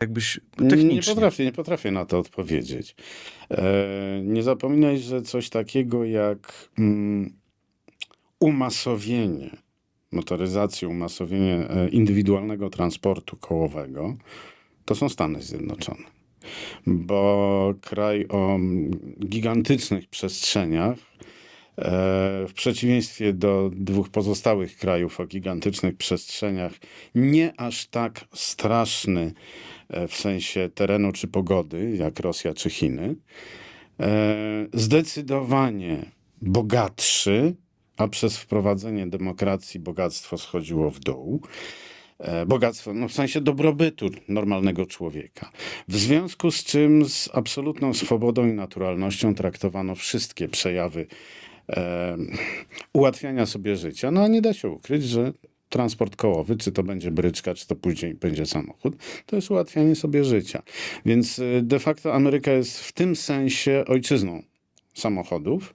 Jakbyś Nie technicznie. potrafię, nie potrafię na to odpowiedzieć. E, nie zapominaj, że coś takiego jak mm, umasowienie motoryzacji, umasowienie e, indywidualnego transportu kołowego, to są Stany Zjednoczone. Bo kraj o mm, gigantycznych przestrzeniach, w przeciwieństwie do dwóch pozostałych krajów o gigantycznych przestrzeniach, nie aż tak straszny e, w sensie terenu czy pogody, jak Rosja czy Chiny, e, zdecydowanie bogatszy, a przez wprowadzenie demokracji bogactwo schodziło w dół. E, Bogactwo, no w sensie dobrobytu normalnego człowieka. W związku z czym z absolutną swobodą i naturalnością traktowano wszystkie przejawy e, ułatwiania sobie życia. No a nie da się ukryć, że transport kołowy, czy to będzie bryczka, czy to później będzie samochód, to jest ułatwianie sobie życia. Więc e, de facto Ameryka jest w tym sensie ojczyzną samochodów.